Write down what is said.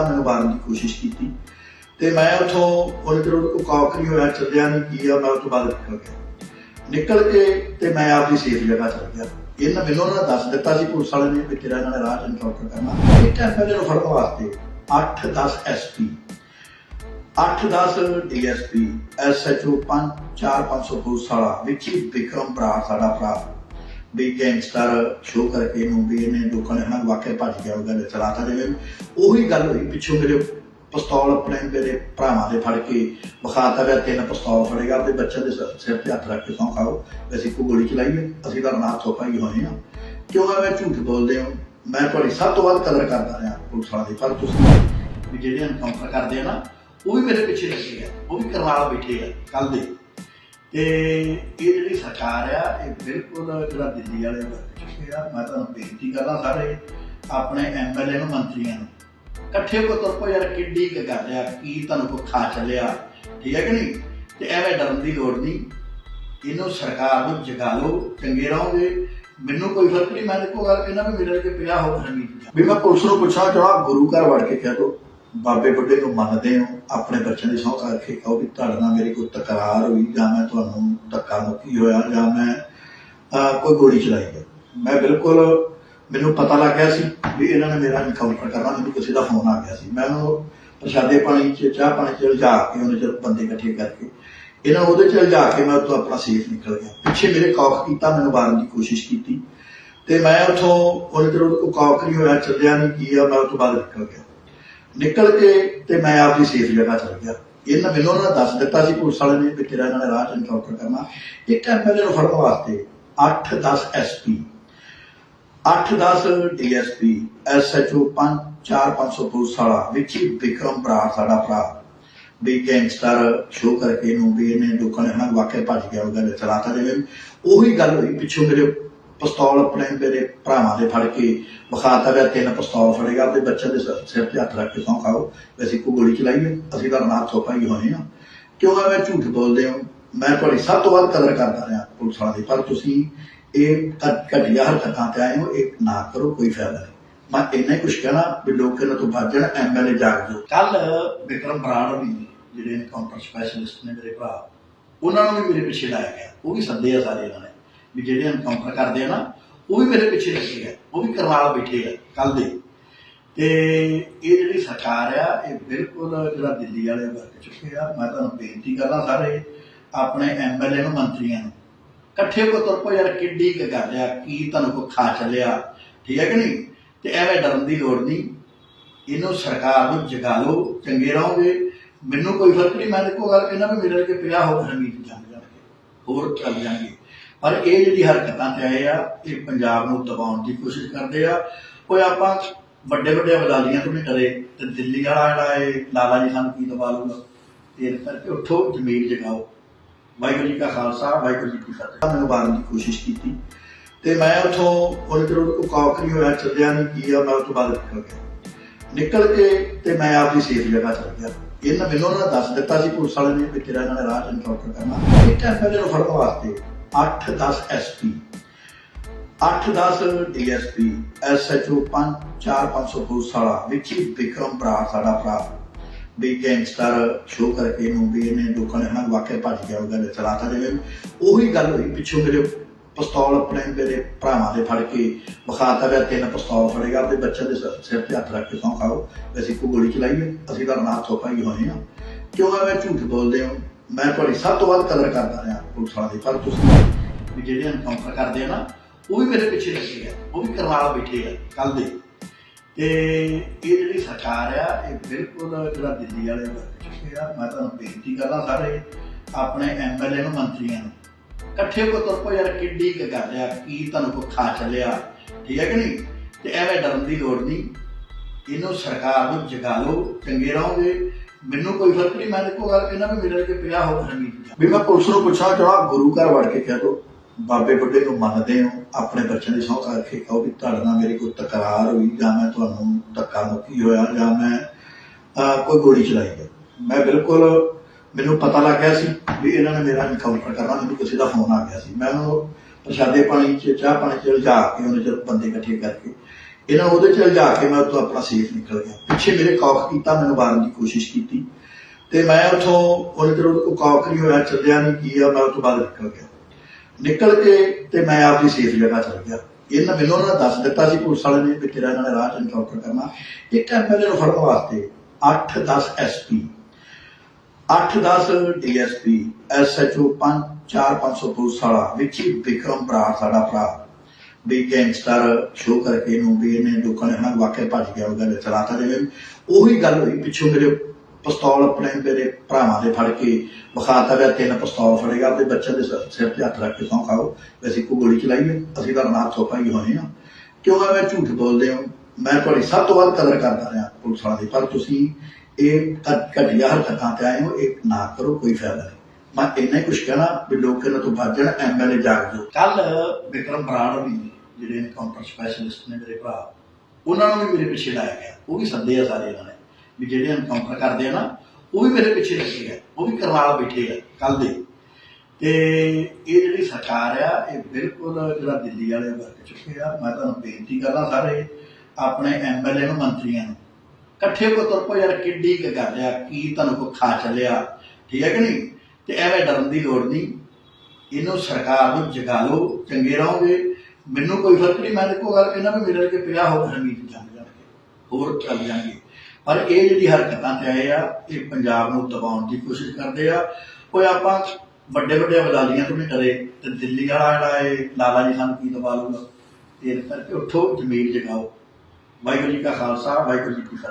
ਮੈਨੂੰ ਮਾਰਨ ਦੀ ਕੋਸ਼ਿਸ਼ ਕੀਤੀ ਤੇ ਮੈਂ ਉਥੋਂ ਉਹਨੇ ਚਿਰ ਉਹ ਕੌਕ ਹੋਇਆ, ਚੱਲਿਆ ਨਹੀਂ ਕੀ ਆ, ਮੈਂ ਉਥੋਂ ਬਾਅਦ ਨਿਕਲ ਗਿਆ। ਨਿਕਲ ਕੇ ਤੇ ਮੈਂ ਆਪਦੀ ਸੇਫ ਜਗ੍ਹਾ ਚਲ ਗਿਆ। ਇਹਨਾਂ ਮੈਨੂੰ ਉਹਨਾਂ ਦੱਸ ਦਿੱਤਾ ਸੀ ਪੁਲਿਸ ਵਾਲੇ ਨੇ ਵੀ ਤੇਰਾ ਇਹਨਾਂ ਨੇ ਇਨਕਾਊਂਟਰ ਕਰਨਾ। ਇੱਕ ਐਮਐਲਏ ਨੂੰ ਫੜਨ ਵਾਸਤੇ 8-10 ਐਸਪੀ 8-10 ਡੀਐਸਪੀ ਐਸਐਚਓ 5-4-500 ਪੁਲਿਸ ਵਾਲਾ ਵਿੱਚ ਵਿਕਰਮ ਭਰਾ, ਸਾਡਾ ਭਰਾ। ਵੀ ਗੈਂਗਸਟਰ ਸ਼ੋਅ ਕਰਕੇ ਇਹਨੂੰ ਵੀ ਇਹਨੇ ਲੋਕਾਂ ਨੇ ਹਨਾ ਵਾਕਿਆ ਭੱਜ ਗਿਆ, ਉਹਦਾ ਚਲਾਤਾ ਜਿਵੇਂ ਉਹੀ ਗੱਲ ਹੋਈ ਪਿੱਛੋਂ ਮੇਰੇ ਪਿਸਤੌਲ ਆਪਣੇ ਮੇਰੇ ਭਰਾਵਾਂ ਦੇ ਫੜ ਕੇ ਵਿਖਾਤਾ ਗਿਆ ਤਿੰਨ ਪਿਸਤੌਲ ਫੜੇਗਾ ਆਪਣੇ ਬੱਚਿਆਂ ਦੇ ਸਿਰ- ਤੇ ਹੱਥ ਰੱਖ ਕੇ ਸੌਂ ਖਾਓ ਅਸੀਂ ਕੋਈ ਗੋਲੀ ਚਲਾਈਏ, ਅਸੀਂ ਤਾਂ ਨਾਥ ਥੋਪਾਈ ਹੋਏ ਆ ਕਿਉਂ ਐਵੇਂ ਝੂਠ ਬੋਲਦੇ ਹੋ? ਮੈਂ ਤੁਹਾਡੀ ਸਭ ਤੋਂ ਵੱਧ ਕਦਰ ਕਰਦਾ ਰਿਹਾ ਪੁਲਿਸ ਵਾਲੇ ਦੀ, ਪਰ ਤੁਸੀਂ ਵੀ ਜਿਹੜੇ ਐਨਕਾਊਂਟਰ ਕਰਦੇ ਆ ਨਾ, ਉਹ ਵੀ ਮੇਰੇ ਪਿੱਛੇ ਲੱਗੇ ਆ, ਉਹ ਵੀ ਕਰਨਾਲ ਬੈਠੇ ਆ ਕੱਲ ਦੇ। ਤੇ ਇਹ ਜਿਹੜੀ ਸਰਕਾਰ ਆ, ਇਹ ਬਿਲਕੁਲ ਜਿਹੜਾ ਦਿੱਲੀ ਵਾਲੇ ਵਰਤ ਚੁੱਕੇ ਆ ਮੈਂ ਤੁਹਾਨੂੰ ਬੇਨਤੀ ਕਰਦਾ ਸਾਰੇ ਆਪਣੇ ਐਮਐਲਏ ਨੂੰ, ਮੰਤਰੀਆਂ ਨੂੰ, ਇਕੱਠੇ ਕੋ ਤੁਰ ਯਾਰ, ਕਿੱਡੀ ਕੁ ਗੱਲ ਆ, ਕੀ ਤੁਹਾਨੂੰ ਕੋ ਖਾ ਚੱਲਿਆ, ਠੀਕ ਹੈ ਕਿ ਨਹੀਂ? ਤੇ ਐਵੇਂ ਡਰਨ ਦੀ ਲੋੜ ਨਹੀਂ। ਇਹਨੂੰ ਸਰਕਾਰ ਨੂੰ ਜਗਾ ਲਓ, ਚੰਗੇ ਰਹੋਗੇ। ਮੈਨੂੰ ਕੋਈ ਫ਼ਰਕ ਨਹੀਂ, ਮੈਂ ਦੇਖੋ ਗੱਲ ਕਹਿੰਦਾ ਵੀ ਮੇਰੇ ਅੱਗੇ ਪਿਆ ਹੋ ਹਰਮੀਤ ਵੀ ਮੈਂ ਪੁਲਿਸ ਨੂੰ ਪੁੱਛਾਂ ਚੜਾ ਗੁਰੂ ਘਰ ਵੜ ਕੇ ਕਹਿ ਦੋ। ਬਾਬੇ ਬੁੱਢੇ ਨੂੰ ਮੰਨਦੇ ਹੋ, ਆਪਣੇ ਬੱਚਿਆਂ ਦੀ ਸਹੁੰ ਕਰਕੇ ਕਹੋ ਵੀ ਤੁਹਾਡੇ ਨਾਲ ਮੇਰੀ ਕੋਈ ਤਕਰਾਰ ਹੋਈ ਜਾਂ ਮੈਂ ਤੁਹਾਨੂੰ ਧੱਕਾ ਮੁੱਕੀ ਹੋਇਆ ਜਾਂ ਮੈਂ ਕੋਈ ਗੋਲੀ ਚਲਾਈ ਹੈ। ਮੈਂ ਬਿਲਕੁਲ ਮੈਨੂੰ ਪਤਾ ਲੱਗ ਗਿਆ ਸੀ ਵੀ ਇਹਨਾਂ ਨੇ ਮੇਰਾ ਇਨਕਾਊਂਟਰ ਕਰਨਾ, ਮੈਨੂੰ ਕਿਸੇ ਦਾ ਫੋਨ ਆ ਗਿਆ ਸੀ। ਮੈਂ ਉਹਨੂੰ ਪ੍ਰਸ਼ਾਦੇ ਪਾਣੀ ਚ, ਚਾਹ ਪਾਣੀ ਚ ਲਿਜਾ ਕੇ ਉਹਨੇ ਜਦ ਬੰਦੇ ਇਕੱਠੇ ਕਰਕੇ, ਇਹਨਾਂ ਉਹਦੇ ਚ ਲਿਜਾ ਕੇ ਮੈਂ ਉੱਥੋਂ ਆਪਣਾ ਸੇਫ ਨਿਕਲ ਗਿਆ। ਪਿੱਛੇ ਮੇਰੇ ਕੌਕ ਕੀਤਾ, ਮੈਨੂੰ ਮਾਰਨ ਦੀ ਕੋਸ਼ਿਸ਼ ਕੀਤੀ ਤੇ ਮੈਂ ਉੱਥੋਂ ਉਹਨੇ ਚਿਰ ਉਹ ਕੌਕ ਨਹੀਂ ਹੋਇਆ, ਚੱਲਿਆ ਨਹੀਂ, ਕੀ ਆ, ਮੈਂ ਉੱਥੋਂ ਬਾਅਦ ਨਿਕਲ ਗਿਆ। ਨਿਕਲ ਕੇ ਤੇ ਮੈਂ ਆਪਦੀ ਸੇਫ ਜਗ੍ਹਾ ਚਲ ਗਿਆ। ਇਹਨਾਂ ਮੈਨੂੰ ਉਹਨਾਂ ਦੱਸ ਦਿੱਤਾ ਸੀ ਪੁਲਿਸ ਵਾਲੇ ਨੇ ਵੀ ਤੇਰਾ ਇਹਨਾਂ ਨੇ ਰਾਹ ਇਨਕਾਊਂਟਰ ਕਰਨਾ। ਇੱਕ ਐਮਐਲਏ ਨੂੰ ਫੜਨ ਵਾਸਤੇ 8-10 ਐਸਪੀ 8-10 ਡੀਐਸਪੀ ਐਸਐਚਓ 5-4-500 ਪੁਲਿਸ ਵਾਲਾ, ਵਿੱਚ ਹੀ ਵਿਕਰਮ ਬਰਾੜ ਸਾਡਾ ਭਰਾ। ਵੀ ਗੈਂਗਸਟਰ ਸ਼ੋਅ ਕਰਕੇ ਇਹਨੂੰ ਵੀ ਇਹਨੇ ਲੋਕਾਂ ਨੇ ਹਨਾ ਵਾਕਿਆ ਭੱਜ ਗਿਆ, ਉਹਦਾ ਚਲਾਤਾ ਜਿਵੇਂ ਉਹੀ ਗੱਲ ਹੋਈ ਪਿੱਛੋਂ ਮੇਰੇ ਪਿਸਤੌਲ ਆਪਣੇ ਮੇਰੇ ਭਰਾਵਾਂ ਦੇ ਫੜ ਕੇ, ਵਿਖਾਤਾ ਗਿਆ ਤਿੰਨ ਪਿਸਤੌਲ ਫੜੇਗਾ ਆਪਣੇ ਬੱਚਿਆਂ ਦੇ ਸਿਰ- ਤੇ ਹੱਥ ਰੱਖ ਕੇ ਸੌਂ ਖਾਓ ਅਸੀਂ ਕੋਈ ਗੋਲੀ ਚਲਾਈਏ, ਅਸੀਂ ਤਾਂ ਨਾਥ ਥੋਪਾਈ ਹੋਏ ਆ। ਕਿਉਂ ਐਵੇਂ ਝੂਠ ਬੋਲਦੇ ਹੋ? ਮੈਂ ਤੁਹਾਡੀ ਸਭ ਤੋਂ ਵੱਧ ਕਦਰ ਕਰਦਾ ਰਿਹਾ ਪੁਲਿਸ ਵਾਲੇ ਪਰ ਤੁਸੀਂ ਇਹ ਘ- ਘਟੀਆ ਹਰਕਤਾਂ ਤੇ ਆਏ ਹੋ, ਇਹ ਨਾ ਕਰੋ, ਕੋਈ ਫਾਇਦਾ ਨਹੀਂ। ਮੈਂ ਇੰਨਾ ਹੀ ਕੁਝ ਕਹਿਣਾ, ਵੀ ਲੋਕ ਇਹਨਾਂ ਤੋਂ ਬਚ ਜਾਣ ਐਮਐਲਏ ਜਾਗ ਜੋ ਕੱਲ ਵਿਕਰਮ ਬਰਾੜ ਵੀ ਜਿਹੜੇ ਐਨਕਾਊਂਟਰ ਸਪੈਸ਼ਲਿਸਟ ਨੇ ਮੇਰੇ ਭਰਾ, ਉਹਨਾਂ ਨੂੰ ਵੀ ਮੇਰੇ ਪਿੱਛੇ ਲਾਇਆ ਗਿਆ, ਉਹ ਵੀ ਸੱਦੇ ਆ ਸਾਰੇ ਇਹਨਾਂ ਨੇ। ਵੀ ਜਿਹੜੇ ਐਨਕਾਊਂਟਰ ਕਰਦੇ ਆ ਨਾ, ਉਹ ਵੀ ਮੇਰੇ ਪਿੱਛੇ ਲੱਗੇ ਆ, ਉਹ ਵੀ ਕਰਨਾਲ ਬੈਠੇ ਆ ਕੱਲ ਦੇ। ਤੇ ਇਹ ਜਿਹੜੀ ਸਰਕਾਰ ਆ, ਇਹ ਬਿਲਕੁਲ ਜਿਹੜਾ ਦਿੱਲੀ ਵਾਲੇ ਵਰਤ ਚੁੱਕੇ ਆ, ਮੈਂ ਤੁਹਾਨੂੰ ਬੇਨਤੀ ਕਰਦਾ ਸਾਰੇ ਆਪਣੇ ਐਮਐਲਏ ਨੂੰ, ਮੰਤਰੀਆਂ ਨੂੰ, ਇਕੱਠੇ ਕੋ ਤੁਰ ਪੋ ਯਾਰ, ਕਿੱਡੀ ਕੁ ਗੱਲ ਆ, ਕੀ ਤੁਹਾਨੂੰ ਕੋ ਖਾ ਚੱਲਿਆ, ਠੀਕ ਹੈ ਕਿ ਨਹੀਂ? ਤੇ ਐਵੇਂ ਡਰਨ ਦੀ ਲੋੜ ਨਹੀਂ। ਇਹਨੂੰ ਸਰਕਾਰ ਨੂੰ ਜਗਾ ਲਓ, ਚੰਗੇ ਰਹੋਗੇ। ਮੈਨੂੰ ਕੋਈ ਫ਼ਰਕ ਨਹੀਂ, ਮੈਂ ਦੇਖੋ ਗੱਲ ਕਹਿੰਦਾ ਵੀ ਮੇਰੇ ਅੱਗੇ ਪਿਆ ਹੋ ਹਰਮੀਤ ਜੰਗ ਜਾਣਗੇ, ਹੋਰ ਚੱਲ ਜਾਣਗੇ। ਪਰ ਇਹ ਜਿਹੜੀ ਹਰਕਤਾਂ ਤੇ ਆਏ ਆ, ਇਹ ਪੰਜਾਬ ਨੂੰ ਦਬਾਉਣ ਦੀ ਕੋਸ਼ਿਸ਼ ਕਰਦੇ ਆ। ਕੋਈ ਆਪਾਂ ਵੱਡੇ ਵੱਡੇ ਬਦਾਲੀਆਂ ਤੋਂ ਨਹੀਂ ਡਰੇ, ਤੇ ਦਿੱਲੀ ਵਾਲਾ ਜਿਹੜਾ ਇਹ ਲਾਲਾ ਜੀ ਸਾਨੂੰ ਕੀ ਦਬਾ ਲੂਗਾ ਇਹ ਕਰਕੇ ਉੱਠੋ, ਜ਼ਮੀਰ ਜਗਾਓ। ਵਾਹਿਗੁਰੂ ਜੀ ਕਾ ਖਾਲਸਾ, ਵਾਹਿਗੁਰੂ ਜੀ ਕੀ ਫਤਿਹ। ਮੈਨੂੰ ਮਾਰਨ ਦੀ ਕੋਸ਼ਿਸ਼ ਕੀਤੀ। ਤੇ ਮੈਂ ਉਥੋਂ ਉਹਨੇ ਚਿਰ ਉਹ ਹੋਇਆ, ਚੱਲਿਆ ਨਹੀਂ, ਕੀ ਆ, ਮੈਂ ਉਥੋਂ ਬਾਅਦ ਨਿਕਲ ਗਿਆ। ਨਿਕਲ ਕੇ ਤੇ ਮੈਂ ਆਪਦੀ ਸੇਫ ਜਗ੍ਹਾ ਚਲ ਗਿਆ। ਇਹਨਾਂ ਮੈਨੂੰ ਉਹਨਾਂ ਦੱਸ ਦਿੱਤਾ ਸੀ, ਪੁਲਿਸ ਵਾਲੇ ਨੇ ਵੀ ਤੇਰਾ ਇਹਨਾਂ ਰਾਹ ਇਨਕਾਊਂਟਰ ਕਰਨਾ। ਇੱਕ ਐਮਐਲਏ ਨੂੰ ਫੜਨ ਵਾਸਤੇ। 8-10 ਐਸਪੀ 8-10 ਡੀਐਸਪੀ ਐਸਐਚਓ 5-4-500 ਪੁਲਿਸ ਵਾਲਾ। ਵਿਕਰਮ ਬਰਾੜ ਸਾਡਾ ਭਰਾ। ਵੀ ਗੈਂਗਸਟਰ ਸ਼ੋਅ ਕਰਕੇ ਇਹਨੂੰ ਵੀ ਇਹਨੇ ਲੋਕਾਂ ਨੇ ਹਨਾ ਵਾਕਿਆ ਭੱਜ ਗਿਆ, ਉਹਦਾ ਚਲਾਤਾ ਜਿਵੇਂ ਉਹੀ ਗੱਲ ਹੋਈ, ਪਿੱਛੋਂ ਮੇਰੇ ਪਿਸਤੌਲ ਆਪਣੇ ਮੇਰੇ ਭਰਾਵਾਂ ਦੇ ਫੜ ਕੇ ਵਿਖਾਤਾ ਗਿਆ, ਤਿੰਨ ਪਿਸਤੌਲ ਫੜੇਗਾ ਆਪਣੇ ਬੱਚਿਆਂ ਦੇ ਸਿਰ- ਤੇ ਹੱਥ ਰੱਖ ਕੇ ਸੌਂ ਖਾਓ। ਅਸੀਂ ਕੋਈ ਗੋਲੀ ਚਲਾਈਏ ਅਸੀਂ ਤਾਂ ਨਾਥ ਥੋਪਾਈ ਹੋਏ ਆ। ਕਿਉਂ ਐਵੇਂ ਝੂਠ ਬੋਲਦੇ ਹੋ? ਮੈਂ ਤੁਹਾਡੀ ਸਭ ਤੋਂ ਵੱਧ ਕਦਰ ਕਰਦਾ ਰਿਹਾ ਪੁਲਿਸ ਵਾਲੇ ਦੀ, ਪਰ ਤੁਸੀਂ ਵੀ ਜਿਹੜੇ ਐਨਕਾਊਂਟਰ ਕਰਦੇ ਆ ਨਾ, ਉਹ ਵੀ ਮੇਰੇ ਪਿੱਛੇ ਲੱਗੇ ਆ, ਉਹ ਵੀ ਕਰਨਾਲ ਬੈਠੇ ਆ ਕੱਲ ਦੇ। ਤੇ ਇਹ ਜਿਹੜੀ ਸਰਕਾਰ ਆ, ਇਹ ਬਿਲਕੁਲ ਜਿਹੜਾ ਦਿੱਲੀ ਵਾਲੇ ਵਰਤ ਆ, ਮੈਂ ਤੁਹਾਨੂੰ ਬੇਨਤੀ ਕਰਦਾ ਸਾਰੇ ਆਪਣੇ ਐਮਐਲਏ ਨੂੰ, ਮੰਤਰੀਆਂ ਨੂੰ, ਇਕੱਠੇ ਕੋ ਤੁਰ ਯਾਰ, ਕਿੱਡੀ ਕੁ ਗੱਲ ਆ, ਕੀ ਤੁਹਾਨੂੰ ਕੋ ਖਾ ਚੱਲਿਆ, ਠੀਕ ਹੈ ਕਿ ਨਹੀਂ? ਤੇ ਐਵੇਂ ਡਰਨ ਦੀ ਲੋੜ ਨਹੀਂ। ਇਹਨੂੰ ਸਰਕਾਰ ਨੂੰ ਜਗਾ ਲਓ, ਚੰਗੇ ਰਹੋਗੇ। ਮੈਨੂੰ ਕੋਈ ਫ਼ਰਕ ਨਹੀਂ, ਮੈਂ ਦੇਖੋ ਗੱਲ ਕਹਿੰਦਾ ਵੀ ਮੇਰੇ ਅੱਗੇ ਪਿਆ ਹੋ ਹਰਮੀਤ ਵੀ ਮੈਂ ਪੁਲਿਸ ਨੂੰ ਪੁੱਛਾਂ ਚੜਾ ਗੁਰੂ ਘਰ ਵੜ ਕੇ ਕਹਿ ਦੋ, ਬਾਬੇ ਬੁੱਢੇ ਨੂੰ ਮੰਨਦੇ ਹੋ, ਆਪਣੇ ਬੱਚਿਆਂ ਦੀ ਸਹੁੰ ਕਰਕੇ ਕਹੋ ਵੀ ਤੁਹਾਡੇ ਨਾਲ ਮੇਰੀ ਕੋਈ ਤਕਰਾਰ ਹੋਈ ਜਾਂ ਮੈਂ ਤੁਹਾਨੂੰ ਧੱਕਾ ਮੁੱਕੀ ਹੋਇਆ ਜਾਂ ਮੈਂ ਕੋਈ ਗੋਲੀ ਚਲਾਈ ਹੈ। ਮੈਂ ਬਿਲਕੁਲ ਮੈਨੂੰ ਪਤਾ ਲੱਗ ਗਿਆ ਸੀ ਵੀ ਇਹਨਾਂ ਨੇ ਮੇਰਾ ਇਨਕਾਊਂਟਰ ਕਰਨਾ, ਮੈਨੂੰ ਕਿਸੇ ਦਾ ਫੋਨ ਆ ਗਿਆ ਸੀ। ਮੈਂ ਉਹਨੂੰ ਪ੍ਰਸ਼ਾਦੇ ਪਾਣੀ ਚ, ਚਾਹ ਪਾਣੀ ਚ ਲਿਜਾ ਕੇ ਉਹਨੇ ਜਦ ਬੰਦੇ ਇਕੱਠੇ ਕਰਕੇ ਇਹਨਾਂ ਉਹਦੇ ਚ ਜਾ ਕੇ ਮੈਂ ਉੱਥੋਂ ਆਪਣਾ ਸੇਫ ਨਿਕਲ ਗਿਆ। ਪਿੱਛੇ ਮੇਰੇ ਕੌਕ ਕੀਤਾ, ਮੈਨੂੰ ਮਾਰਨ ਦੀ ਕੋਸ਼ਿਸ਼ ਕੀਤੀ। ਤੇ ਮੈਂ ਉੱਥੋਂ, ਉਹਨੇ ਚਿਰ ਉਹ ਨਹੀਂ ਹੋਇਆ, ਚੱਲਿਆ ਨਹੀਂ, ਕੀ ਆ, ਮੈਂ ਉੱਥੋਂ ਬਾਹਰ ਨਿਕਲ ਗਿਆ। ਨਿਕਲ ਕੇ ਤੇ ਮੈਂ ਆਪਣੀ ਸੇਫ ਜਗ੍ਹਾ ਚਲ ਗਿਆ। ਇਹਨਾਂ ਮੈਨੂੰ ਉਹਨਾਂ ਦੱਸ ਦਿੱਤਾ ਸੀ, ਪੁਲਿਸ ਵਾਲੇ ਨੇ ਵੀ ਤੇਰਾ ਇਹਨਾਂ ਨੇ ਰਾਹ ਚ ਇਨਕਾਊਂਟਰ ਕਰਨਾ। ਇੱਕ ਐਮਐਲਏ ਨੂੰ ਫੜਨ ਵਾਸਤੇ 8-10 ਐਸਪੀ 8-10 ਡੀਐਸਪੀ ਐਸਐਚਓ 5-4-500 ਪੁਲਿਸ ਵਾਲਾ ਵਿੱਚੀ ਵਿਕਰਮ ਭਰਾ, ਸਾਡਾ ਭਰਾ। ਵੀ ਗੈਂਗਸਟਰ ਸ਼ੋਅ ਕਰਕੇ ਇਹਨੂੰ ਵੀ ਇਹਨੇ ਲੋਕਾਂ ਨੇ ਹਨਾ ਵਾਕਿਆ ਭੱਜ ਗਿਆ ਉਹ ਗੱਲ ਚਲਾਤਾ ਜਿਵੇਂ ਉਹੀ ਗੱਲ ਹੋਈ, ਪਿੱਛੋਂ ਮੇਰੇ ਪਿਸਤੌਲ ਆਪਣੇ ਮੇਰੇ ਭਰਾਵਾਂ ਦੇ ਫੜ ਕੇ ਵਿਖਾਤਾ ਗਿਆ ਤਿੰਨ ਪਿਸਤੌਲ ਫੜੇਗਾ ਆਪਣੇ ਬੱਚੇ ਦੇ ਸਿਰ ਤੇ ਹੱਥ ਰੱਖ ਕੇ ਸੌਂ ਖਾਓ, ਵੀ ਅਸੀਂ ਕੋਈ ਗੋਲੀ ਚਲਾਈਏ, ਅਸੀਂ ਤਾਂ ਨਾਲ ਸੋਪਾ ਹੋਏ ਆ। ਕਿਉਂ ਮੈਂ ਝੂਠ ਬੋਲਦੇ ਹੋ? ਮੈਂ ਤੁਹਾਡੀ ਸਭ ਤੋਂ ਵੱਧ ਕਦਰ ਕਰਦਾ ਰਿਹਾ ਪੁਲਿਸ ਵਾਲਿਆਂ ਦੀ, ਪਰ ਤੁਸੀਂ ਇਹ ਘ- ਘਟੀਆ ਹਰਕਤਾਂ ਤੇ ਆਏ ਹੋ, ਇਹ ਨਾ ਕਰੋ, ਕੋਈ ਫਾਇਦਾ ਨਹੀਂ। ਮੈਂ ਇੰਨਾ ਹੀ ਕੁਝ ਕਹਿਣਾ ਵੀ ਲੋਕ ਇਹਨਾਂ ਤੋਂ ਬਚ ਜਾਣ ਐਮਐਲਏ ਜਾਗ ਜਾਓ ਕੱਲ ਵਿਕਰਮ ਬਰਾੜ ਵੀ ਜਿਹੜੇ ਐਨਕਾਊਂਟਰ ਸਪੈਸ਼ਲਿਸਟ ਨੇ ਮੇਰੇ ਭਰਾ, ਉਹਨਾਂ ਨੂੰ ਵੀ ਮੇਰੇ ਪਿੱਛੇ ਲਾਇਆ ਗਿਆ। ਉਹ ਵੀ ਸੱਦੇ ਆ ਸਾਰੇ ਇਹਨਾਂ ਨੇ ਵੀ ਜਿਹੜੇ ਐਨਕਾਊਂਟਰ ਕਰਦੇ ਆ ਨਾ, ਉਹ ਵੀ ਮੇਰੇ ਪਿੱਛੇ ਲੱਗੇ ਆ। ਉਹ ਵੀ ਕਰਨਾਲ ਬੈਠੇ ਆ ਕੱਲ ਦੇ। ਤੇ ਇਹ ਜਿਹੜੀ ਸਰਕਾਰ ਆ, ਇਹ ਬਿਲਕੁਲ ਜਿਹੜਾ ਦਿੱਲੀ ਵਾਲੇ ਵਰਗ ਚੁੱਕੇ ਆ, ਮੈਂ ਤੁਹਾਨੂੰ ਬੇਨਤੀ ਕਰਦਾ ਸਾਰੇ ਆਪਣੇ ਐਮਐਲਏ ਨੂੰ, ਮੰਤਰੀਆਂ ਨੂੰ, ਇਕੱਠੇ ਕੋ ਤੁਰ ਪੋ ਯਾਰ, ਕਿੱਡੀ ਗੱਲ ਆ, ਕੀ ਤੁਹਾਨੂੰ ਕੋ ਖਾ ਚੱਲਿਆ? ਠੀਕ ਹੈ ਕਿ ਨਹੀਂ? ਤੇ ਐਵੇਂ ਡਰਨ ਦੀ ਲੋੜ ਨਹੀਂ। ਇਹਨੂੰ ਸਰਕਾਰ ਨੂੰ ਜਗਾ ਲਓ ਚੰਗੇ ਰਹੋਗੇ। ਮੈਨੂੰ ਕੋਈ ਫ਼ਰਕ ਨਹੀਂ, ਮੈਂ ਦੇਖੋ ਗੱਲ ਕਹਿੰਦਾ ਵੀ ਮੇਰੇ ਵਰਗੇ 50 ਹੋ ਹਮੀਦ ਜਾਂਦੇ ਜਾਣਗੇ, ਹੋਰ ਚੱਲ ਜਾਣਗੇ। ਪਰ ਇਹ ਜਿਹੜੀ ਹਰਕਤਾਂ ਤੇ ਆਏ ਆ, ਇਹ ਪੰਜਾਬ ਨੂੰ ਦਬਾਉਣ ਦੀ ਕੋਸ਼ਿਸ਼ ਕਰਦੇ ਆ। ਕੋਈ ਆਪਾਂ ਵੱਡੇ ਵੱਡੇ ਅਬਦਾਲੀਆਂ ਤੋਂ ਨਹੀਂ ਡਰੇ, ਤੇ ਦਿੱਲੀ ਵਾਲਾ ਜਿਹੜਾ ਇਹ ਲਾਲਾ ਜੀ ਸਾਨੂੰ ਕੀ ਦਬਾ ਲੂਗਾ ਇਹ ਕਰਕੇ ਉੱਠੋ ਜ਼ਮੀਰ ਜਗਾਓ। ਵਾਹਿਗੁਰੂ ਜੀ ਕਾ ਖਾਲਸਾ, ਵਾਹਿਗੁਰੂ ਜੀ ਕੀ ਫਤਿਹ।